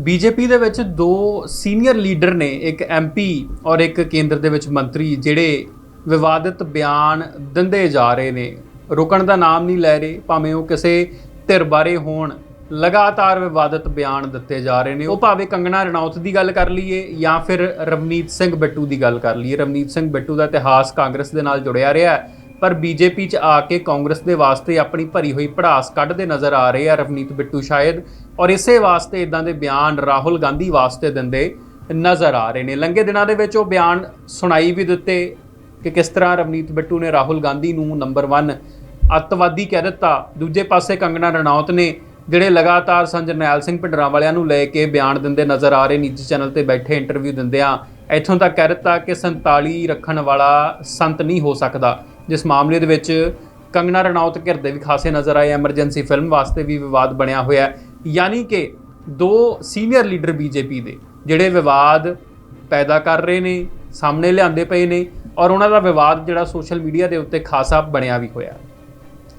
BJP ਦੇ ਵਿੱਚ ਦੋ ਸੀਨੀਅਰ ਲੀਡਰ ਨੇ, ਇੱਕ ਐਮਪੀ ਔਰ ਇੱਕ ਕੇਂਦਰ ਦੇ ਵਿੱਚ ਮੰਤਰੀ, ਜਿਹੜੇ ਵਿਵਾਦਿਤ ਬਿਆਨ ਦਿੰਦੇ ਜਾ ਰਹੇ ਨੇ। ਰੁਕਣ ਦਾ ਨਾਮ ਨਹੀਂ ਲੈ ਰਹੇ, ਭਾਵੇਂ ਉਹ ਕਿਸੇ ਧਿਰ ਬਾਰੇ ਹੋਣ, ਲਗਾਤਾਰ ਵਿਵਾਦਿਤ ਬਿਆਨ ਦਿੱਤੇ ਜਾ ਰਹੇ ਨੇ। ਉਹ ਭਾਵੇਂ ਕੰਗਣਾ ਰਣੌਤ ਦੀ ਗੱਲ ਕਰ ਲਈਏ ਜਾਂ ਫਿਰ ਰਵਨੀਤ ਸਿੰਘ ਬਿੱਟੂ ਦੀ ਗੱਲ ਕਰ ਲਈਏ। ਰਵਨੀਤ ਸਿੰਘ ਬਿੱਟੂ ਦਾ ਇਤਿਹਾਸ ਕਾਂਗਰਸ ਦੇ ਨਾਲ ਜੁੜਿਆ ਰਿਹਾ ਹੈ। ਪਰ ਬੀਜੇਪੀ 'ਚ ਆ ਕੇ ਕਾਂਗਰਸ ਦੇ ਵਾਸਤੇ ਆਪਣੀ ਭਰੀ ਹੋਈ ਪੜਾਸ ਕੱਢਦੇ ਨਜ਼ਰ ਆ ਰਹੇ ਆ ਰਵਨੀਤ ਬਿੱਟੂ ਸ਼ਾਇਦ। ਔਰ ਇਸੇ ਵਾਸਤੇ ਇਦਾਂ ਦੇ ਬਿਆਨ ਰਾਹੁਲ ਗਾਂਧੀ ਵਾਸਤੇ ਦਿੰਦੇ ਨਜ਼ਰ ਆ ਰਹੇ ਨੇ। ਲੰਘੇ ਦਿਨਾਂ ਦੇ ਵਿੱਚ ਉਹ ਬਿਆਨ ਸੁਣਾਈ ਵੀ ਦਿੱਤੇ ਕਿ ਕਿਸ ਤਰ੍ਹਾਂ ਰਵਨੀਤ ਬਿੱਟੂ ਨੇ ਰਾਹੁਲ ਗਾਂਧੀ ਨੂੰ ਨੰਬਰ 1 ਅੱਤਵਾਦੀ ਕਹਿ ਦਿੱਤਾ। ਦੂਜੇ ਪਾਸੇ ਕੰਗਣਾ ਰਣੌਤ ਨੇ ਜਿਹੜੇ ਲਗਾਤਾਰ ਸੰਤ ਜਰਨੈਲ ਸਿੰਘ ਭਿੰਡਰਾਂ ਵਾਲਿਆਂ ਨੂੰ ਲੈ ਕੇ ਬਿਆਨ ਦਿੰਦੇ ਨਜ਼ਰ ਆ ਰਹੇ, ਨਿੱਜੀ ਚੈਨਲ ਤੇ ਬੈਠੇ ਇੰਟਰਵਿਊ ਦਿੰਦੇ ਆ ਇੱਥੋਂ ਤੱਕ ਕਹਿ ਦਿੱਤਾ ਕਿ 47 ਰੱਖਣ ਵਾਲਾ ਸੰਤ ਨਹੀਂ ਹੋ ਸਕਦਾ। ਜਿਸ ਮਾਮਲੇ ਦੇ ਵਿੱਚ ਕੰਗਣਾ ਰਣੌਤ ਘਿਰਦੇ ਵੀ ਖਾਸੇ ਨਜ਼ਰ ਆਏ ਐਮਰਜੈਂਸੀ ਫਿਲਮ ਵਾਸਤੇ ਵੀ ਵਿਵਾਦ ਬਣਿਆ ਹੋਇਆ ਹੈ। ਯਾਨੀ ਕਿ ਦੋ ਸੀਨੀਅਰ ਲੀਡਰ ਬੀਜੇਪੀ ਦੇ, ਜਿਹੜੇ ਵਿਵਾਦ ਪੈਦਾ ਕਰ ਰਹੇ ਨੇ, ਸਾਹਮਣੇ ਲਿਆਂਦੇ ਪਏ ਨੇ ਔਰ ਉਹਨਾਂ ਦਾ ਵਿਵਾਦ ਜਿਹੜਾ ਸੋਸ਼ਲ ਮੀਡੀਆ ਦੇ ਉੱਤੇ ਖਾਸਾ ਬਣਿਆ ਵੀ ਹੋਇਆ।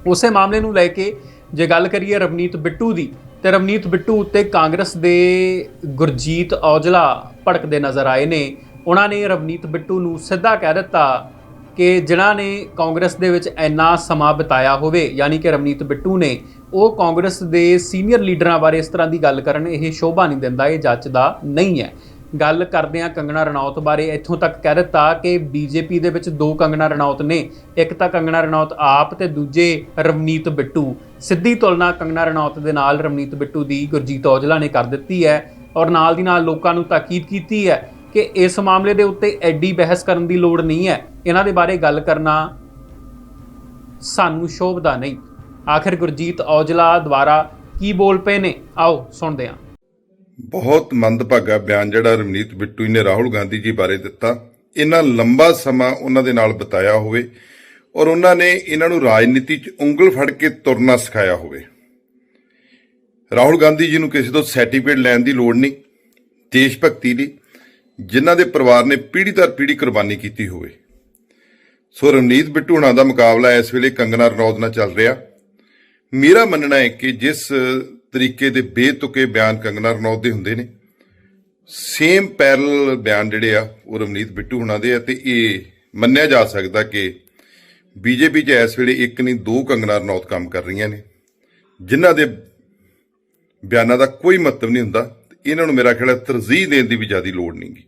ਉਸੇ ਮਾਮਲੇ ਨੂੰ ਲੈ ਕੇ ਜੇ ਗੱਲ ਕਰੀਏ ਰਵਨੀਤ ਬਿੱਟੂ ਦੀ, ਤੇ ਰਵਨੀਤ ਬਿੱਟੂ ਉੱਤੇ ਕਾਂਗਰਸ ਦੇ ਗੁਰਜੀਤ ਔਜਲਾ ਭੜਕਦੇ ਨਜ਼ਰ ਆਏ ਨੇ। ਉਹਨਾਂ ਨੇ ਰਵਨੀਤ ਬਿੱਟੂ ਨੂੰ ਸਿੱਧਾ ਕਹਿ ਦਿੱਤਾ ਕਿ ਜਿਨ੍ਹਾਂ ਨੇ ਕਾਂਗਰਸ ਦੇ ਵਿੱਚ ਇੰਨਾ ਸਮਾਂ ਬਿਤਾਇਆ ਹੋਵੇ, ਯਾਨੀ ਕਿ ਰਵਨੀਤ ਬਿੱਟੂ ਨੇ, ਉਹ ਕਾਂਗਰਸ ਦੇ ਸੀਨੀਅਰ ਲੀਡਰਾਂ ਬਾਰੇ ਇਸ ਤਰ੍ਹਾਂ ਦੀ ਗੱਲ ਕਰਨ, ਇਹ ਸ਼ੋਭਾ ਨਹੀਂ ਦਿੰਦਾ, ਇਹ ਜੱਚਦਾ ਨਹੀਂ ਹੈ। ਗੱਲ ਕਰਦੇ ਆ ਕੰਗਣਾ ਰਣੌਤ ਬਾਰੇ। ਇੱਥੋਂ ਤੱਕ ਕਹਿ ਦਿੱਤਾ ਕਿ ਬੀਜੇਪੀ ਦੇ ਵਿੱਚ ਦੋ ਕੰਗਣਾ ਰਣੌਤ ਨੇ, ਇੱਕ ਤਾਂ ਕੰਗਣਾ ਰਣੌਤ ਆਪ ਤੇ ਦੂਜੇ ਰਵਨੀਤ ਬਿੱਟੂ। ਸਿੱਧੀ ਤੁਲਨਾ ਕੰਗਣਾ ਰਣੌਤ ਦੇ ਨਾਲ ਰਵਨੀਤ ਬਿੱਟੂ ਦੀ ਗੁਰਜੀਤ ਔਜਲਾ ਨੇ ਕਰ ਦਿੱਤੀ ਹੈ ਔਰ ਨਾਲ ਦੀ ਨਾਲ ਲੋਕਾਂ ਨੂੰ ਤਾਕੀਦ ਕੀਤੀ ਹੈ ਕਿ ਇਸ ਮਾਮਲੇ ਦੇ ਉੱਤੇ ਐਡੀ ਬਹਿਸ ਕਰਨ ਦੀ ਲੋੜ ਨਹੀਂ ਹੈ। ਇਹਨਾਂ ਦੇ ਬਾਰੇ ਗੱਲ ਕਰਨਾ ਸਾਨੂੰ ਸ਼ੋਭਦਾ ਨਹੀਂ। ਆਖਿਰ ਗੁਰਜੀਤ ਔਜਲਾ ਦੁਆਰਾ ਕੀ ਬੋਲ ਪਏ ਨੇ? ਆਓ, ਸੁਣਦੇ ਹਾਂ। ਬਹੁਤ ਮੰਦਭਾਗਾ ਬਿਆਨ ਜਿਹੜਾ ਰਮਨੀਤ ਬਿੱਟੂ ਨੇ ਰਾਹੁਲ ਗਾਂਧੀ ਜੀ ਬਾਰੇ ਦਿੱਤਾ। ਇੰਨਾ ਲੰਬਾ ਸਮਾਂ ਉਹਨਾਂ ਦੇ ਨਾਲ ਬਿਤਾਇਆ ਹੋਵੇ ਔਰ ਉਹਨਾਂ ਨੇ ਇਹਨਾਂ ਨੂੰ ਰਾਜਨੀਤੀ 'ਚ ਉਂਗਲ ਫੜ ਕੇ ਤੁਰਨਾ ਸਿਖਾਇਆ ਹੋਵੇ। ਰਾਹੁਲ ਗਾਂਧੀ ਜੀ ਨੂੰ ਕਿਸੇ ਤੋਂ ਸਰਟੀਫਿਕੇਟ ਲੈਣ ਦੀ ਲੋੜ ਨਹੀਂ, ਦੇਸ਼ ਭਗਤੀ ਦੀ ਜਿਨ੍ਹਾਂ ਦੇ ਪਰਿਵਾਰ ਨੇ ਪੀੜ੍ਹੀ ਦਰ ਪੀੜ੍ਹੀ ਕੁਰਬਾਨੀ ਕੀਤੀ ਹੋਵੇ। ਸੋ ਰਮਨੀਤ ਬਿੱਟੂ ਹੁਣਾਂ ਦਾ ਮੁਕਾਬਲਾ ਇਸ ਵੇਲੇ ਕੰਗਨਾ ਰਣੌਤ ਨਾਲ ਚੱਲ ਰਿਹਾ। ਮੇਰਾ ਮੰਨਣਾ ਹੈ ਕਿ ਜਿਸ ਤਰੀਕੇ ਦੇ ਬੇਤੁਕੇ ਬਿਆਨ ਕੰਗਨਾ ਰਣੌਤ ਦੇ ਹੁੰਦੇ ਨੇ ਸੇਮ ਪੈਰਲ ਬਿਆਨ ਜਿਹੜੇ ਆ, ਉਹ ਰਵਨੀਤ ਬਿੱਟੂ ਹੁਣਾਂ ਦੇ ਆ ਤੇ ਇਹ ਮੰਨਿਆ ਜਾ ਸਕਦਾ ਕਿ ਬੀਜੇਪੀ 'ਚ ਇਸ ਵੇਲੇ ਇੱਕ ਨਹੀਂ, ਦੋ ਕੰਗਨਾ ਰਣੌਤ ਕੰਮ ਕਰ ਰਹੀਆਂ ਨੇ। ਜਿਨ੍ਹਾਂ ਦੇ ਬਿਆਨਾਂ ਦਾ ਕੋਈ ਮਤਲਬ ਨਹੀਂ ਹੁੰਦਾ, ਤੇ ਇਹਨਾਂ ਨੂੰ ਮੇਰਾ ਖਿਆਲ ਤਰਜੀਹ ਦੇਣ ਦੀ ਵੀ ਜ਼ਿਆਦਾ ਲੋੜ ਨਹੀਂਗੀ